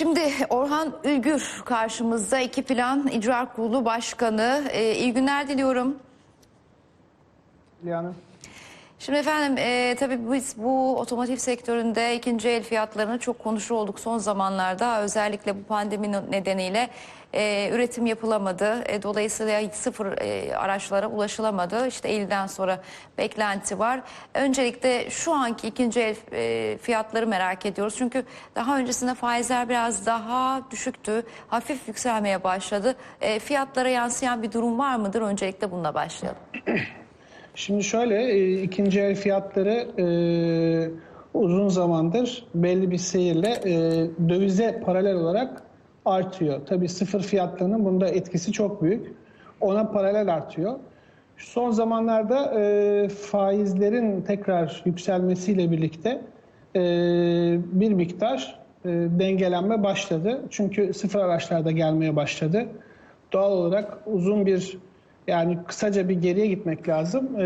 Şimdi Orhan Ülgür karşımızda iki plan icra kurulu başkanı. Ee, iyi günler diliyorum. Yani Şimdi efendim e, tabii biz bu otomotiv sektöründe ikinci el fiyatlarını çok konuşur olduk son zamanlarda. Özellikle bu pandemi nedeniyle e, üretim yapılamadı. E, dolayısıyla sıfır e, araçlara ulaşılamadı. İşte Eylül'den sonra beklenti var. Öncelikle şu anki ikinci el e, fiyatları merak ediyoruz. Çünkü daha öncesinde faizler biraz daha düşüktü. Hafif yükselmeye başladı. E, fiyatlara yansıyan bir durum var mıdır? Öncelikle bununla başlayalım. şimdi şöyle e, ikinci el fiyatları e, uzun zamandır belli bir seyirle e, dövize paralel olarak artıyor. Tabii sıfır fiyatlarının bunda etkisi çok büyük. Ona paralel artıyor. Son zamanlarda e, faizlerin tekrar yükselmesiyle birlikte e, bir miktar e, dengelenme başladı. Çünkü sıfır araçlarda gelmeye başladı. Doğal olarak uzun bir yani kısaca bir geriye gitmek lazım. Ee,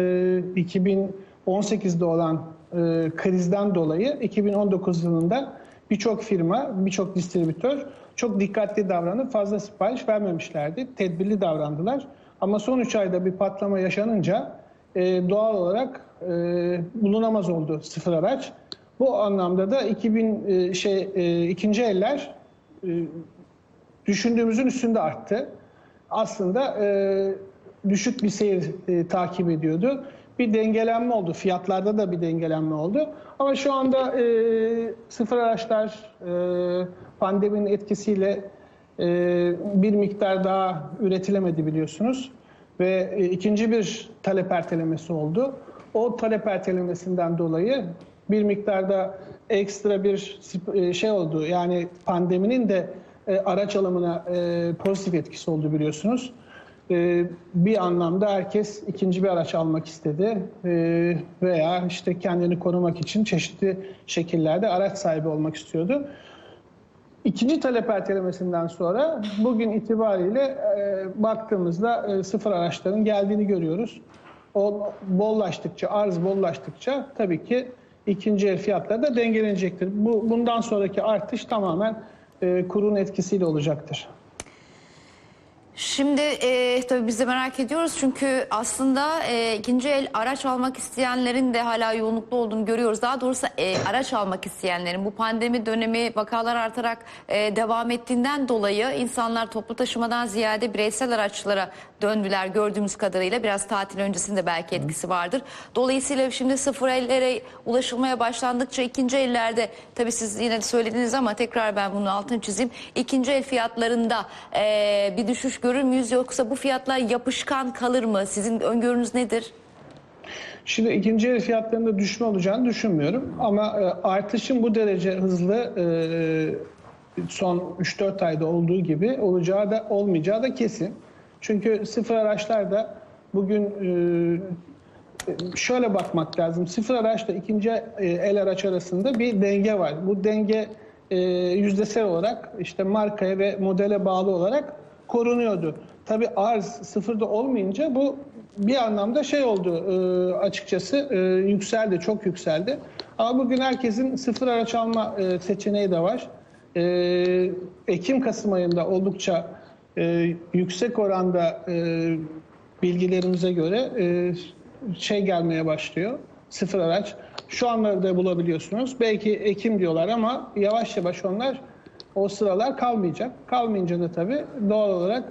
2018'de olan e, krizden dolayı 2019 yılında birçok firma, birçok distribütör çok dikkatli davranıp fazla sipariş vermemişlerdi. Tedbirli davrandılar. Ama son 3 ayda bir patlama yaşanınca e, doğal olarak e, bulunamaz oldu sıfır araç. Bu anlamda da 2000 e, şey e, ikinci eller e, düşündüğümüzün üstünde arttı. Aslında e, düşük bir seyir e, takip ediyordu. Bir dengelenme oldu. Fiyatlarda da bir dengelenme oldu. Ama şu anda e, sıfır araçlar e, pandeminin etkisiyle e, bir miktar daha üretilemedi biliyorsunuz. Ve e, ikinci bir talep ertelemesi oldu. O talep ertelemesinden dolayı bir miktarda ekstra bir e, şey oldu. Yani pandeminin de e, araç alımına e, pozitif etkisi oldu biliyorsunuz. E, bir anlamda herkes ikinci bir araç almak istedi E, veya işte kendini korumak için çeşitli şekillerde araç sahibi olmak istiyordu. İkinci talep ertelemesinden sonra bugün itibariyle e, baktığımızda e, sıfır araçların geldiğini görüyoruz. O bollaştıkça, arz bollaştıkça tabii ki ikinci el fiyatları da dengelenecektir. Bu bundan sonraki artış tamamen e, kurun etkisiyle olacaktır. Şimdi e, tabii biz de merak ediyoruz çünkü aslında e, ikinci el araç almak isteyenlerin de hala yoğunlukta olduğunu görüyoruz. Daha doğrusu e, araç almak isteyenlerin bu pandemi dönemi vakalar artarak e, devam ettiğinden dolayı insanlar toplu taşımadan ziyade bireysel araçlara döndüler gördüğümüz kadarıyla. Biraz tatil öncesinde belki etkisi vardır. Dolayısıyla şimdi sıfır ellere ulaşılmaya başlandıkça ikinci ellerde tabii siz yine söylediniz ama tekrar ben bunu altını çizeyim. İkinci el fiyatlarında e, bir düşüş görür müyüz yoksa bu fiyatlar yapışkan kalır mı? Sizin öngörünüz nedir? Şimdi ikinci el fiyatlarında düşme olacağını düşünmüyorum. Ama e, artışın bu derece hızlı e, son 3-4 ayda olduğu gibi olacağı da olmayacağı da kesin. Çünkü sıfır araçlarda bugün e, şöyle bakmak lazım. Sıfır araçla ikinci el araç arasında bir denge var. Bu denge yüzdesel olarak işte markaya ve modele bağlı olarak korunuyordu. Tabii arz sıfırda olmayınca bu bir anlamda şey oldu e, açıkçası e, yükseldi, çok yükseldi. Ama bugün herkesin sıfır araç alma e, seçeneği de var. E, Ekim-Kasım ayında oldukça e, yüksek oranda e, bilgilerimize göre e, şey gelmeye başlıyor. Sıfır araç. Şu anlarda bulabiliyorsunuz. Belki Ekim diyorlar ama yavaş yavaş onlar o sıralar kalmayacak. Kalmayınca da tabii doğal olarak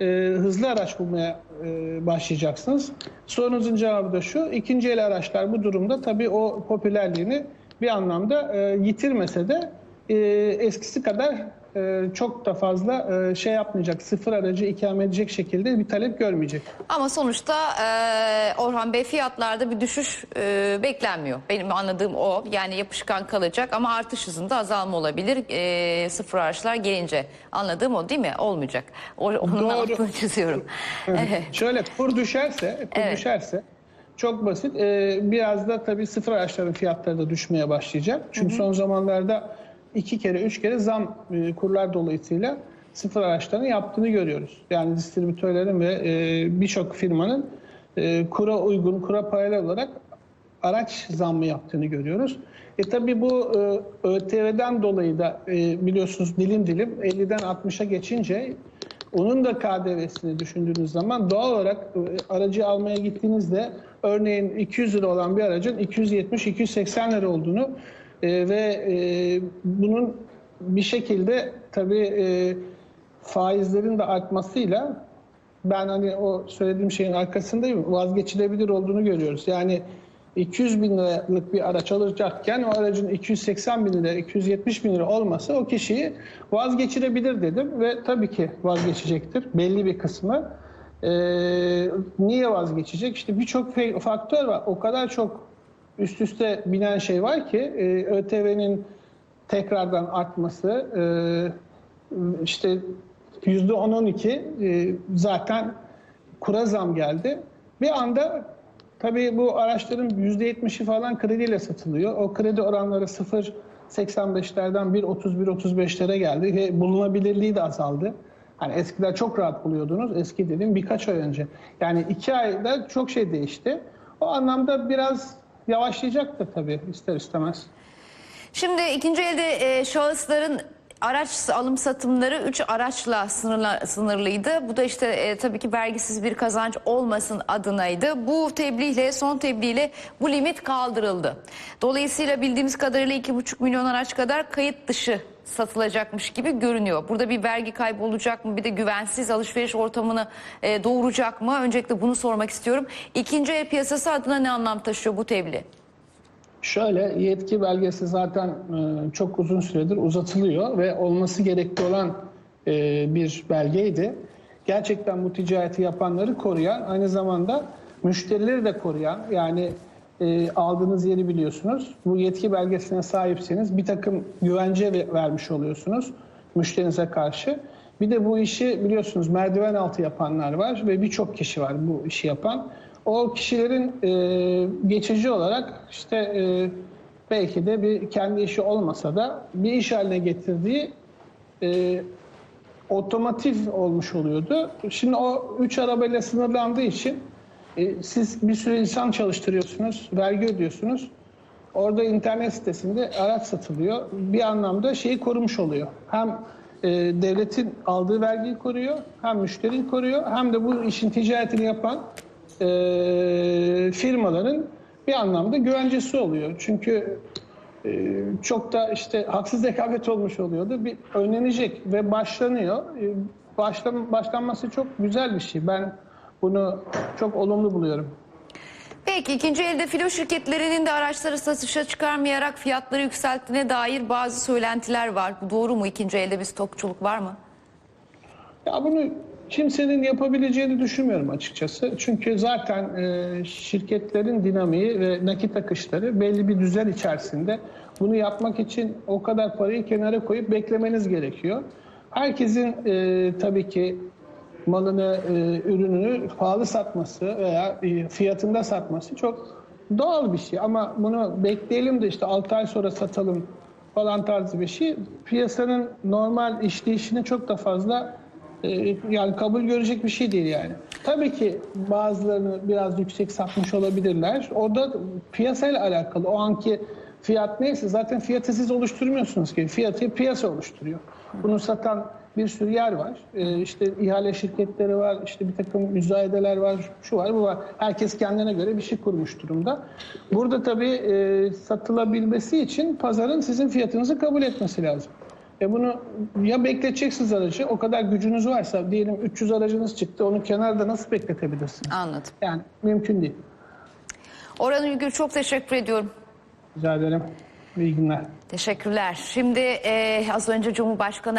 e, hızlı araç bulmaya e, başlayacaksınız. Sorunuzun cevabı da şu. ikinci el araçlar bu durumda tabii o popülerliğini bir anlamda e, yitirmese de e, eskisi kadar çok da fazla e, şey yapmayacak. Sıfır aracı ikame edecek şekilde bir talep görmeyecek. Ama sonuçta e, Orhan Bey fiyatlarda bir düşüş e, beklenmiyor. Benim anladığım o. Yani yapışkan kalacak ama artış hızında azalma olabilir. E, sıfır araçlar gelince. Anladığım o değil mi? Olmayacak. Onun Doğru. altını çiziyorum. Evet. Şöyle kur düşerse, kur Evet. düşerse çok basit. Ee, biraz da tabii sıfır araçların fiyatları da düşmeye başlayacak. Çünkü son zamanlarda iki kere, üç kere zam e, kurlar dolayısıyla sıfır araçların yaptığını görüyoruz. Yani distribütörlerin ve e, birçok firmanın e, kura uygun, kura paralel olarak araç zammı yaptığını görüyoruz. E tabi bu e, ÖTV'den dolayı da e, biliyorsunuz dilim dilim 50'den 60'a geçince onun da KDV'sini düşündüğünüz zaman doğal olarak e, aracı almaya gittiğinizde örneğin 200 lira olan bir aracın 270-280 lira olduğunu e, ve e, bunun bir şekilde tabii e, faizlerin de artmasıyla ben hani o söylediğim şeyin arkasındayım vazgeçilebilir olduğunu görüyoruz. Yani 200 bin liralık bir araç alacakken o aracın 280 bin lira, 270 bin lira olması o kişiyi vazgeçirebilir dedim ve tabii ki vazgeçecektir belli bir kısmı. Ee, niye vazgeçecek? İşte birçok faktör var. O kadar çok üst üste binen şey var ki e, ÖTV'nin tekrardan artması, e, işte yüzde 10-12 e, zaten kura zam geldi. Bir anda tabii bu araçların yüzde 70'i falan krediyle satılıyor. O kredi oranları 0.85'lerden 1.31-35'lere geldi ve bulunabilirliği de azaldı. Hani eskiden çok rahat buluyordunuz. Eski dediğim birkaç ay önce. Yani iki ayda çok şey değişti. O anlamda biraz yavaşlayacaktır tabii ister istemez. Şimdi ikinci elde e, şahısların araç alım satımları 3 araçla sınırla, sınırlıydı. Bu da işte e, tabii ki vergisiz bir kazanç olmasın adınaydı. Bu tebliğle son tebliğle bu limit kaldırıldı. Dolayısıyla bildiğimiz kadarıyla 2,5 milyon araç kadar kayıt dışı satılacakmış gibi görünüyor. Burada bir vergi kaybı olacak mı? Bir de güvensiz alışveriş ortamını e, doğuracak mı? Öncelikle bunu sormak istiyorum. İkinci el piyasası adına ne anlam taşıyor bu tebliğ? Şöyle yetki belgesi zaten e, çok uzun süredir uzatılıyor ve olması gerekli olan e, bir belgeydi. Gerçekten bu ticareti yapanları koruyan, aynı zamanda müşterileri de koruyan, yani e, aldığınız yeri biliyorsunuz. Bu yetki belgesine sahipseniz bir takım güvence ve- vermiş oluyorsunuz müşterinize karşı. Bir de bu işi biliyorsunuz merdiven altı yapanlar var ve birçok kişi var bu işi yapan. O kişilerin e, geçici olarak işte e, belki de bir kendi işi olmasa da bir iş haline getirdiği e, otomotiv olmuş oluyordu. Şimdi o üç arabayla sınırlandığı için e, siz bir sürü insan çalıştırıyorsunuz, vergi ödüyorsunuz. Orada internet sitesinde araç satılıyor. Bir anlamda şeyi korumuş oluyor. Hem e, devletin aldığı vergiyi koruyor, hem müşteriyi koruyor, hem de bu işin ticaretini yapan e, firmaların bir anlamda güvencesi oluyor. Çünkü e, çok da işte haksız rekabet olmuş oluyordu. Bir önlenecek ve başlanıyor. E, başlan, başlanması çok güzel bir şey. Ben bunu çok olumlu buluyorum. Peki ikinci elde filo şirketlerinin de araçları satışa çıkarmayarak fiyatları yükselttiğine dair bazı söylentiler var. Bu doğru mu? İkinci elde bir stokçuluk var mı? Ya bunu kimsenin yapabileceğini düşünmüyorum açıkçası. Çünkü zaten e, şirketlerin dinamiği ve nakit akışları belli bir düzen içerisinde. Bunu yapmak için o kadar parayı kenara koyup beklemeniz gerekiyor. Herkesin e, tabii ki malını, e, ürününü pahalı satması veya e, fiyatında satması çok doğal bir şey. Ama bunu bekleyelim de işte 6 ay sonra satalım falan tarzı bir şey piyasanın normal işleyişini çok da fazla e, yani kabul görecek bir şey değil yani. Tabii ki bazılarını biraz yüksek satmış olabilirler. O da piyasayla alakalı. O anki fiyat neyse zaten fiyatı siz oluşturmuyorsunuz ki. Fiyatı piyasa oluşturuyor. Bunu satan bir sürü yer var. E, işte ihale şirketleri var, işte bir takım müzayedeler var, şu var, bu var. Herkes kendine göre bir şey kurmuş durumda. Burada tabii e, satılabilmesi için pazarın sizin fiyatınızı kabul etmesi lazım. E bunu ya bekleteceksiniz aracı, o kadar gücünüz varsa diyelim 300 aracınız çıktı, onu kenarda nasıl bekletebilirsiniz? Anladım. Yani mümkün değil. Orhan Ülgür çok teşekkür ediyorum. Rica ederim. İyi günler. Teşekkürler. Şimdi e, az önce Cumhurbaşkanı